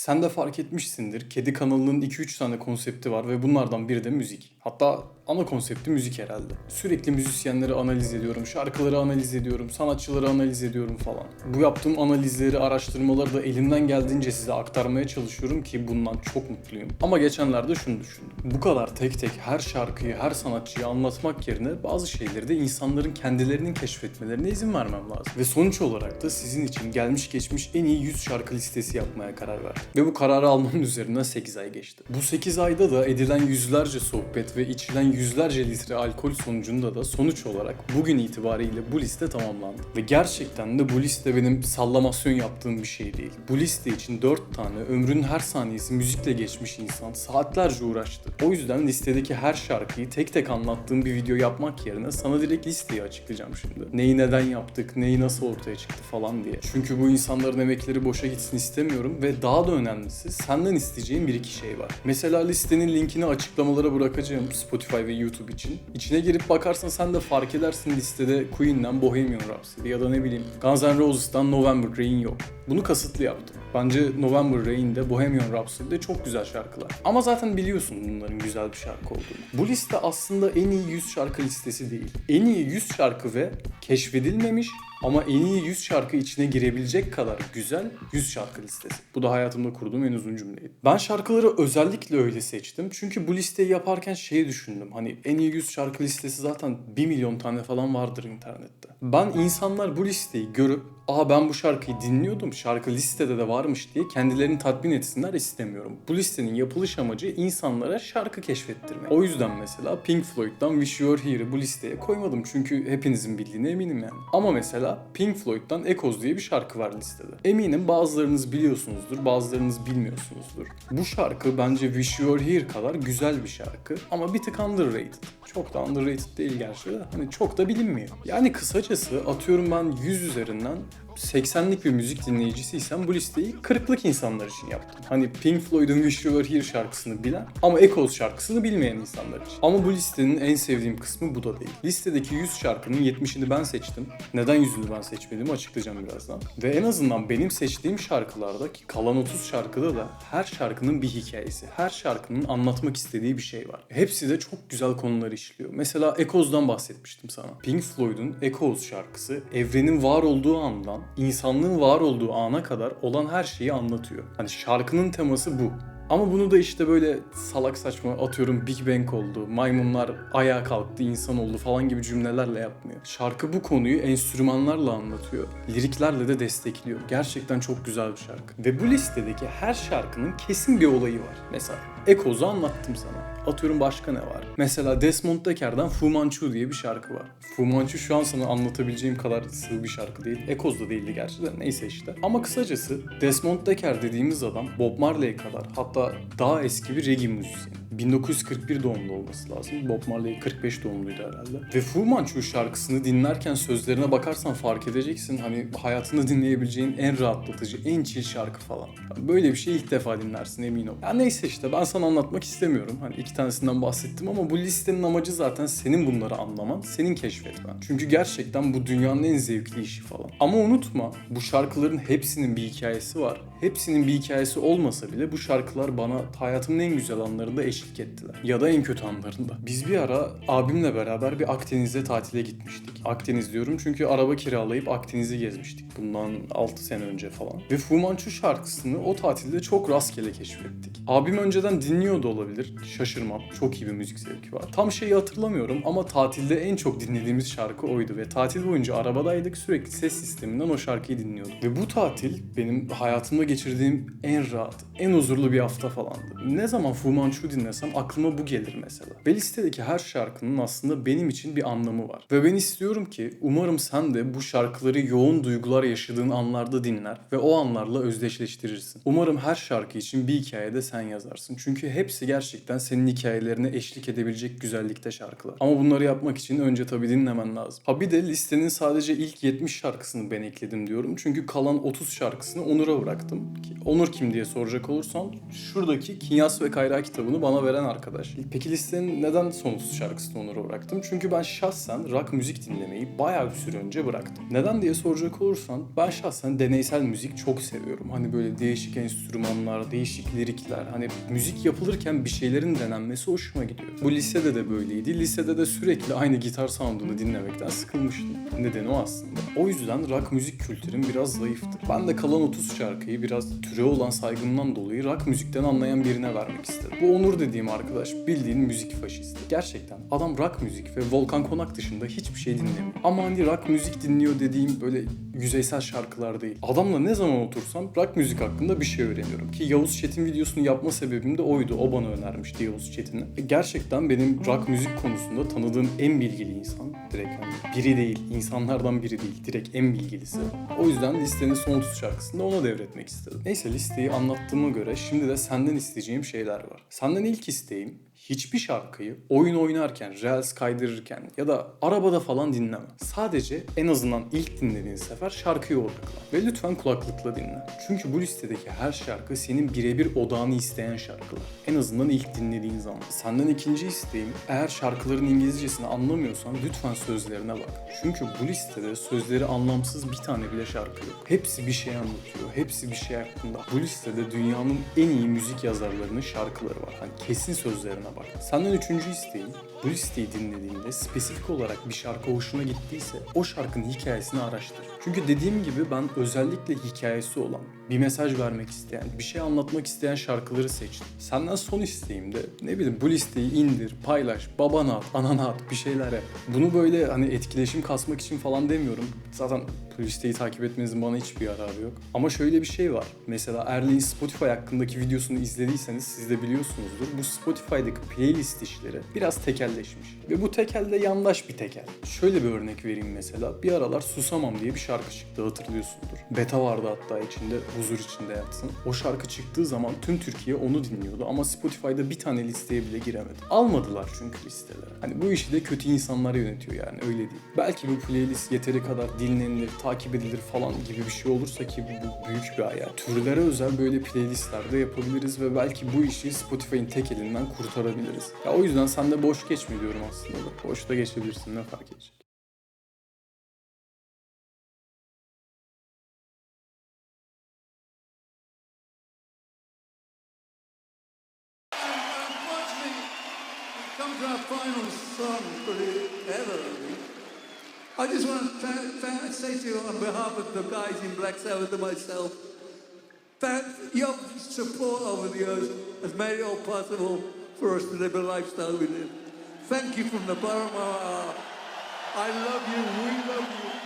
Sen de fark etmişsindir. Kedi kanalının 2-3 tane konsepti var ve bunlardan biri de müzik. Hatta ana konsepti müzik herhalde. Sürekli müzisyenleri analiz ediyorum, şarkıları analiz ediyorum, sanatçıları analiz ediyorum falan. Bu yaptığım analizleri, araştırmaları da elimden geldiğince size aktarmaya çalışıyorum ki bundan çok mutluyum. Ama geçenlerde şunu düşündüm. Bu kadar tek tek her şarkıyı, her sanatçıyı anlatmak yerine bazı şeyleri de insanların kendilerinin keşfetmelerine izin vermem lazım. Ve sonuç olarak da sizin için gelmiş geçmiş en iyi 100 şarkı listesi yapmaya karar verdim. Ve bu kararı almanın üzerinden 8 ay geçti. Bu 8 ayda da edilen yüzlerce sohbet ve içilen yüzlerce litre alkol sonucunda da sonuç olarak bugün itibariyle bu liste tamamlandı. Ve gerçekten de bu liste benim sallamasyon yaptığım bir şey değil. Bu liste için 4 tane ömrünün her saniyesi müzikle geçmiş insan saatlerce uğraştı. O yüzden listedeki her şarkıyı tek tek anlattığım bir video yapmak yerine sana direkt listeyi açıklayacağım şimdi. Neyi neden yaptık, neyi nasıl ortaya çıktı falan diye. Çünkü bu insanların emekleri boşa gitsin istemiyorum ve daha da önemlisi senden isteyeceğim bir iki şey var. Mesela listenin linkini açıklamalara bırakacağım Spotify ve YouTube için. İçine girip bakarsan sen de fark edersin listede Queen'den Bohemian Rhapsody ya da ne bileyim Guns N' Roses'tan November Rain yok. Bunu kasıtlı yaptım. Bence November Rain'de Bohemian Rhapsody'de çok güzel şarkılar. Ama zaten biliyorsun bunların güzel bir şarkı olduğunu. Bu liste aslında en iyi 100 şarkı listesi değil. En iyi 100 şarkı ve keşfedilmemiş ama en iyi 100 şarkı içine girebilecek kadar güzel 100 şarkı listesi. Bu da hayatımda kurduğum en uzun cümleydi. Ben şarkıları özellikle öyle seçtim. Çünkü bu listeyi yaparken şeyi düşündüm. Hani en iyi 100 şarkı listesi zaten 1 milyon tane falan vardır internette. Ben insanlar bu listeyi görüp aa ben bu şarkıyı dinliyordum şarkı listede de varmış diye kendilerini tatmin etsinler istemiyorum. Bu listenin yapılış amacı insanlara şarkı keşfettirmek. O yüzden mesela Pink Floyd'dan Wish You Were Here'ı bu listeye koymadım çünkü hepinizin bildiğine eminim yani. Ama mesela Pink Floyd'dan Echoes diye bir şarkı var listede. Eminim bazılarınız biliyorsunuzdur, bazılarınız bilmiyorsunuzdur. Bu şarkı bence Wish You Were Here kadar güzel bir şarkı ama bir tık underrated. Çok da underrated değil gerçi de hani çok da bilinmiyor. Yani kısacası atıyorum ben 100 üzerinden 80'lik bir müzik dinleyicisiysem bu listeyi 40'lık insanlar için yaptım. Hani Pink Floyd'un Wish You Were Here şarkısını bilen ama Echoes şarkısını bilmeyen insanlar için. Ama bu listenin en sevdiğim kısmı bu da değil. Listedeki 100 şarkının 70'ini ben seçtim. Neden 100'ünü ben seçmediğimi açıklayacağım birazdan. Ve en azından benim seçtiğim şarkılarda ki kalan 30 şarkıda da her şarkının bir hikayesi, her şarkının anlatmak istediği bir şey var. Hepsi de çok güzel konular işliyor. Mesela Echoes'dan bahsetmiştim sana. Pink Floyd'un Echoes şarkısı evrenin var olduğu andan insanlığın var olduğu ana kadar olan her şeyi anlatıyor. Hani şarkının teması bu. Ama bunu da işte böyle salak saçma atıyorum Big Bang oldu, maymunlar ayağa kalktı, insan oldu falan gibi cümlelerle yapmıyor. Şarkı bu konuyu enstrümanlarla anlatıyor. Liriklerle de destekliyor. Gerçekten çok güzel bir şarkı. Ve bu listedeki her şarkının kesin bir olayı var. Mesela Echoes'u anlattım sana. Atıyorum başka ne var? Mesela Desmond Decker'dan Fu Manchu diye bir şarkı var. Fu Manchu şu an sana anlatabileceğim kadar sığ bir şarkı değil. Echoes da değildi gerçi de neyse işte. Ama kısacası Desmond Decker dediğimiz adam Bob Marley kadar hatta daha eski bir reggae müzisyeni. 1941 doğumlu olması lazım. Bob Marley 45 doğumluydu herhalde. Ve Fu Manchu şarkısını dinlerken sözlerine bakarsan fark edeceksin. Hani hayatında dinleyebileceğin en rahatlatıcı, en chill şarkı falan. Böyle bir şey ilk defa dinlersin emin ol. Ya neyse işte ben sana anlatmak istemiyorum. Hani iki tanesinden bahsettim ama bu listenin amacı zaten senin bunları anlaman, senin keşfetmen. Çünkü gerçekten bu dünyanın en zevkli işi falan. Ama unutma bu şarkıların hepsinin bir hikayesi var. Hepsinin bir hikayesi olmasa bile bu şarkılar bana hayatımın en güzel anlarında eşlik ettiler. Ya da en kötü anlarında. Biz bir ara abimle beraber bir Akdeniz'e tatile gitmiştik. Akdeniz diyorum çünkü araba kiralayıp Akdeniz'i gezmiştik. Bundan 6 sene önce falan. Ve Fu Manchu şarkısını o tatilde çok rastgele keşfettik. Abim önceden dinliyordu olabilir. Şaşırmam. Çok iyi bir müzik zevki var. Tam şeyi hatırlamıyorum ama tatilde en çok dinlediğimiz şarkı oydu ve tatil boyunca arabadaydık sürekli ses sisteminden o şarkıyı dinliyorduk. Ve bu tatil benim hayatımda geçirdiğim en rahat, en huzurlu bir hafta falandı. Ne zaman Fu Manchu dinlesem aklıma bu gelir mesela. Ve listedeki her şarkının aslında benim için bir anlamı var. Ve ben istiyorum ki umarım sen de bu şarkıları yoğun duygular yaşadığın anlarda dinler ve o anlarla özdeşleştirirsin. Umarım her şarkı için bir hikayede sen yazarsın. Çünkü hepsi gerçekten senin hikayelerine eşlik edebilecek güzellikte şarkılar. Ama bunları yapmak için önce tabii dinlemen lazım. Ha bir de listenin sadece ilk 70 şarkısını ben ekledim diyorum. Çünkü kalan 30 şarkısını Onur'a bıraktım. Ki Onur kim diye soracak olursan şuradaki Kinyas ve Kayra kitabını bana veren arkadaş. Peki listenin neden sonsuz şarkısını Onur'a bıraktım? Çünkü ben şahsen rock müzik dinlemeyi bayağı bir süre önce bıraktım. Neden diye soracak olursan ben şahsen deneysel müzik çok seviyorum. Hani böyle değişik enstrümanlar, değişik lirikler. Hani müzik yapılırken bir şeylerin denenmesi hoşuma gidiyor. Bu lisede de böyleydi. Lisede de sürekli aynı gitar sound'unu dinlemekten sıkılmıştım. Nedeni o aslında. O yüzden rock müzik kültürüm biraz zayıftı. Ben de kalan 30 şarkıyı biraz türe olan saygımdan dolayı rock müzikten anlayan birine vermek istedim. Bu Onur dediğim arkadaş bildiğin müzik faşisti. Gerçekten adam rock müzik ve Volkan Konak dışında hiçbir şey dinlemiyor. Ama hani rock müzik dinliyor dediğim böyle yüzeysel şarkılar değil. Adamla ne zaman otursam rock müzik hakkında bir şey öğreniyorum. Ki Yavuz Çetin videosunu yapma sebebim de oydu. O bana önermişti Yavuz Çetin'i. E, Gerçekten benim rock müzik konusunda tanıdığım en bilgili insan. Direkt hani biri değil, insanlardan biri değil. Direkt en bilgilisi. O yüzden listenin son 30 şarkısını ona devretmek istedim. Neyse listeyi anlattığıma göre şimdi de senden isteyeceğim şeyler var. Senden ilk isteğim hiçbir şarkıyı oyun oynarken, reels kaydırırken ya da arabada falan dinleme. Sadece en azından ilk dinlediğin sefer şarkıya odaklan. Ve lütfen kulaklıkla dinle. Çünkü bu listedeki her şarkı senin birebir odağını isteyen şarkılar. En azından ilk dinlediğin zaman. Senden ikinci isteğim eğer şarkıların İngilizcesini anlamıyorsan lütfen sözlerine bak. Çünkü bu listede sözleri anlamsız bir tane bile şarkı yok. Hepsi bir şey anlatıyor. Hepsi bir şey hakkında. Bu listede dünyanın en iyi müzik yazarlarının şarkıları var. Hani kesin sözlerine bak. Senden üçüncü isteğim bu listeyi dinlediğinde spesifik olarak bir şarkı hoşuna gittiyse o şarkının hikayesini araştır. Çünkü dediğim gibi ben özellikle hikayesi olan, bir mesaj vermek isteyen, bir şey anlatmak isteyen şarkıları seçtim. Senden son isteğim de ne bileyim bu listeyi indir, paylaş, babana at, anana at bir şeyler yap. Bunu böyle hani etkileşim kasmak için falan demiyorum. Zaten bu listeyi takip etmenizin bana hiçbir yararı yok. Ama şöyle bir şey var. Mesela Erli'nin Spotify hakkındaki videosunu izlediyseniz siz de biliyorsunuzdur. Bu Spotify'daki playlist işleri biraz tekelleşmiş. Ve bu tekel de yandaş bir tekel. Şöyle bir örnek vereyim mesela. Bir aralar Susamam diye bir şarkı çıktı hatırlıyorsundur. Beta vardı hatta içinde huzur içinde yatsın. O şarkı çıktığı zaman tüm Türkiye onu dinliyordu ama Spotify'da bir tane listeye bile giremedi. Almadılar çünkü listelere. Hani bu işi de kötü insanlar yönetiyor yani öyle değil. Belki bu playlist yeteri kadar dinlenilir, takip edilir falan gibi bir şey olursa ki bu büyük bir hayal. Türlere özel böyle playlistlerde yapabiliriz ve belki bu işi Spotify'ın tek elinden kurtarabiliriz. Ya o yüzden sen de boş geçme diyorum aslında da. Boş da geçebilirsin ne fark edecek. Our final song for ever. I just want to say to you on behalf of the guys in Black Sabbath and myself, that your support over the years has made it all possible for us to live the lifestyle we live. Thank you from the bottom of our heart. I love you. We love you.